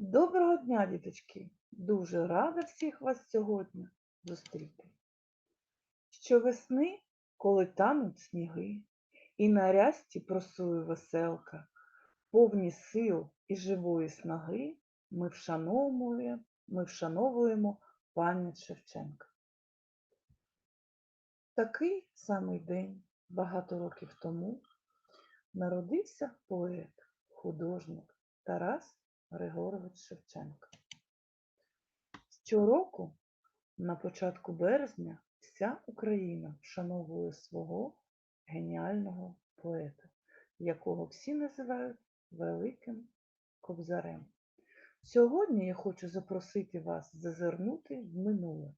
Доброго дня, діточки! Дуже рада всіх вас сьогодні зустріти. Щовесни, коли тануть сніги, і на рясті просує веселка, повні сил і живої снаги, ми вшановуємо, ми вшановуємо пам'ять Шевченка. Такий самий день, багато років тому, народився поет, художник Тарас Григорович Шевченко. Щороку, на початку березня, вся Україна вшановує свого геніального поета, якого всі називають Великим Кобзарем. Сьогодні я хочу запросити вас зазирнути в минуле,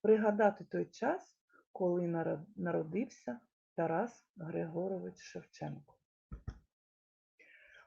пригадати той час, коли народився Тарас Григорович Шевченко.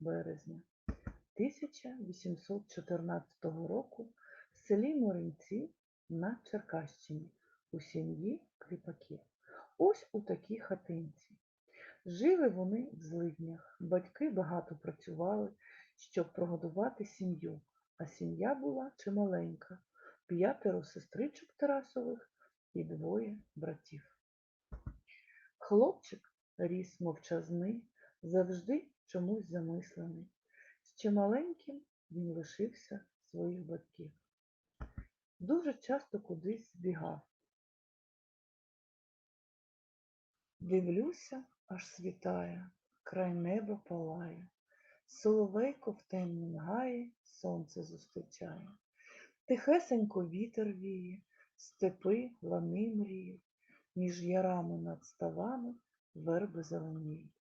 березня 1814 року в селі Моринці на Черкащині у сім'ї кріпаків. Ось у такій хатинці. Жили вони в злиднях. Батьки багато працювали, щоб прогодувати сім'ю, а сім'я була чималенька, п'ятеро сестричок Тарасових і двоє братів. Хлопчик ріс мовчазний, завжди чомусь замислений. Ще маленьким він лишився своїх батьків. Дуже часто кудись збігав. Дивлюся, аж світає, край неба палає, соловейко в темнім гаї сонце зустрічає. Тихесенько вітер віє, степи, лани мріють, між ярами над ставами верби зеленіють.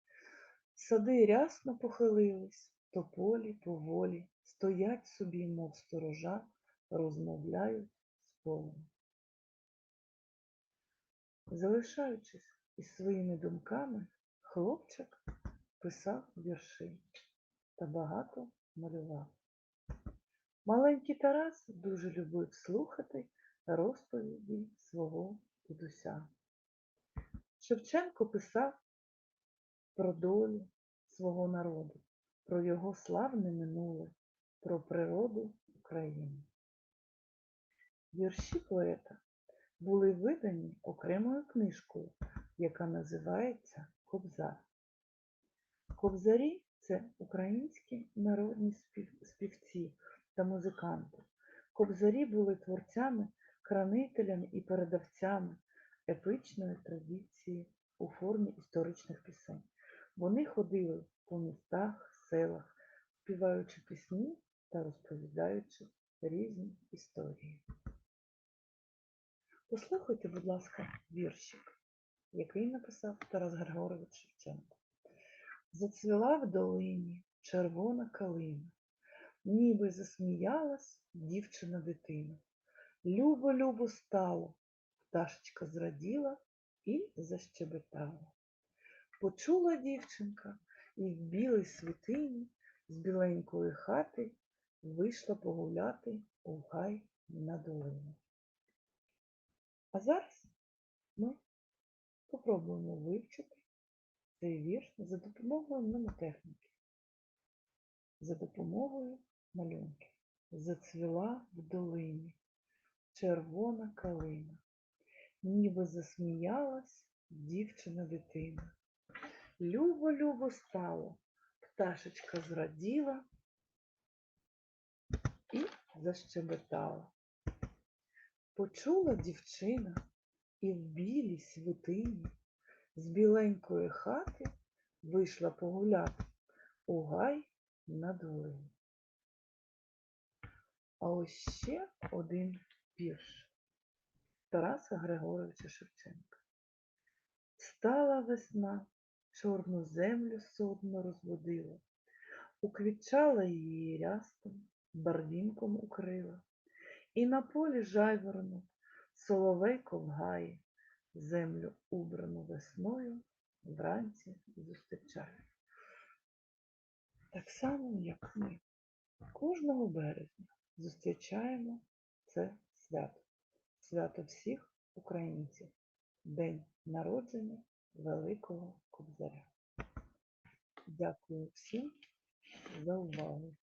Сади рясно похилились, тополі поволі, стоять собі, мов сторожа, розмовляють з полем. Залишаючись із своїми думками, хлопчик писав вірші та багато малював. Маленький Тарас дуже любив слухати розповіді свого дідуся. Шевченко писав про долю свого народу, про його славне минуле, про природу України. Вірші поета були видані окремою книжкою, яка називається Кобзар. Кобзарі це українські народні співці та музиканти. Кобзарі були творцями, хранителями і передавцями епичної традиції у формі історичних пісень. Вони ходили по містах, селах, співаючи пісні та розповідаючи різні історії. Послухайте, будь ласка, віршик, який написав Тарас Григорович Шевченко. Зацвіла в долині червона калина, ніби засміялась дівчина дитина. Любо-любо стало, пташечка зраділа і защебетала. Почула дівчинка і в білій світині з біленької хати вийшла погуляти у гай на долину. А зараз ми попробуємо вивчити цей вірш за допомогою мнемотехніки, за допомогою малюнки. Зацвіла в долині червона калина, ніби засміялась дівчина дитина. Любо-любо стало, пташечка зраділа і защебетала. Почула дівчина і в білій свитині з біленької хати вийшла погуляти у гай на долину. А ось ще один вірш Тараса Григоровича Шевченка. Стала весна, чорну землю судно розводила, уквітчала її рястом, барвінком укрила, і на полі жайворонок, соловейко в гаї, землю убрану весною вранці зустрічає. Так само, як ми кожного березня зустрічаємо це свято, свято всіх українців, День народження Великого Кобзаря. Дякую всім за увагу.